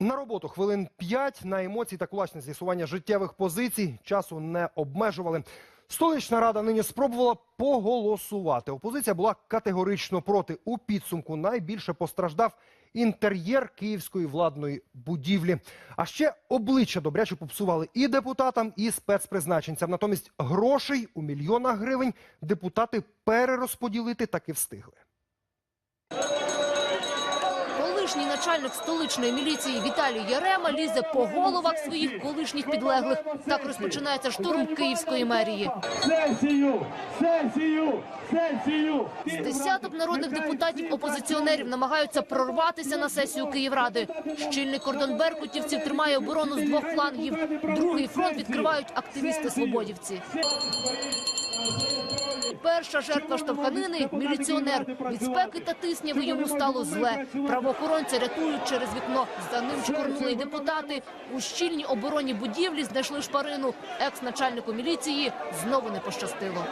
На роботу хвилин 5 на емоції та кулачне з'ясування життєвих позицій часу не обмежували. Столична рада нині спробувала поголосувати. Опозиція була категорично проти. У підсумку найбільше постраждав інтер'єр київської владної будівлі. А ще обличчя добряче попсували і депутатам, і спецпризначенцям. Натомість грошей у мільйонах гривень депутати перерозподілити таки встигли. Колишній начальник столичної міліції Віталій Ярема лізе по головах своїх колишніх підлеглих. Так розпочинається штурм київської мерії. Сесію! Сесію! Сесію! З десяток народних депутатів-опозиціонерів намагаються прорватися на сесію Київради. Щільний кордон беркутівців тримає оборону з двох флангів. Другий фронт відкривають активісти-свободівці. Перша жертва штовханини – міліціонер. Від спеки та тисняви йому стало зле. Правоохоронці рятують через вікно. За ним шкурнули й депутати. У щільній обороні будівлі знайшли шпарину. Екс-начальнику міліції знову не пощастило.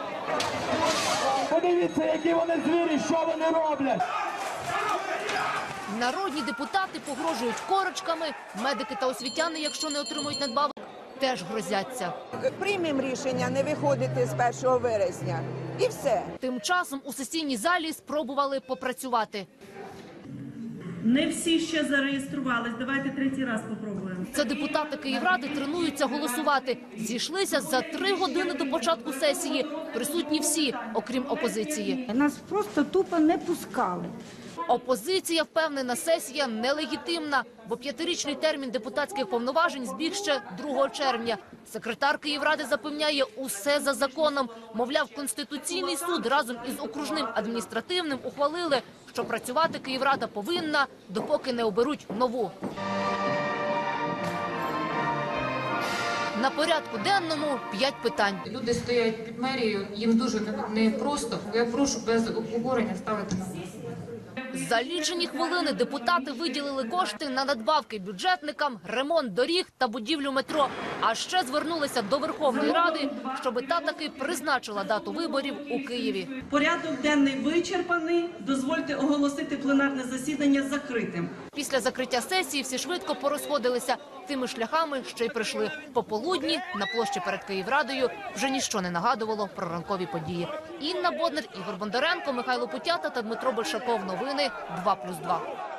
Подивіться, які вони звірі, що вони роблять! Народні депутати погрожують корочками. Медики та освітяни, якщо не отримують надбавок, теж грозяться. приймемо рішення не виходити з 1 вересня. І все. Тим часом у сесійній залі спробували попрацювати. Не всі ще зареєструвались. Давайте третій раз попробуємо. Це депутати Київради тренуються голосувати. Зійшлися за три години до початку сесії. Присутні всі, окрім опозиції. Нас просто тупо не пускали. Опозиція впевнена, сесія нелегітимна, бо п'ятирічний термін депутатських повноважень збіг ще 2 червня. Секретар Київради запевняє усе за законом. Мовляв, конституційний суд разом із окружним адміністративним ухвалили, що працювати Київрада повинна, допоки не оберуть нову. На порядку денному п'ять питань. Люди стоять під мерією, їм дуже не- непросто. Я прошу без обговорення ставити на. За лічені хвилини депутати виділили кошти на надбавки бюджетникам, ремонт доріг та будівлю метро. А ще звернулися до Верховної Ради, щоби та таки призначила дату виборів у Києві. Порядок денний вичерпаний. Дозвольте оголосити пленарне засідання закритим. Після закриття сесії всі швидко порозходилися тими шляхами, що й прийшли. Пополудні на площі перед Київрадою вже ніщо не нагадувало про ранкові події. Інна Боднер, Ігор Бондаренко, Михайло Путята та Дмитро Большаков. Новини 2+,2.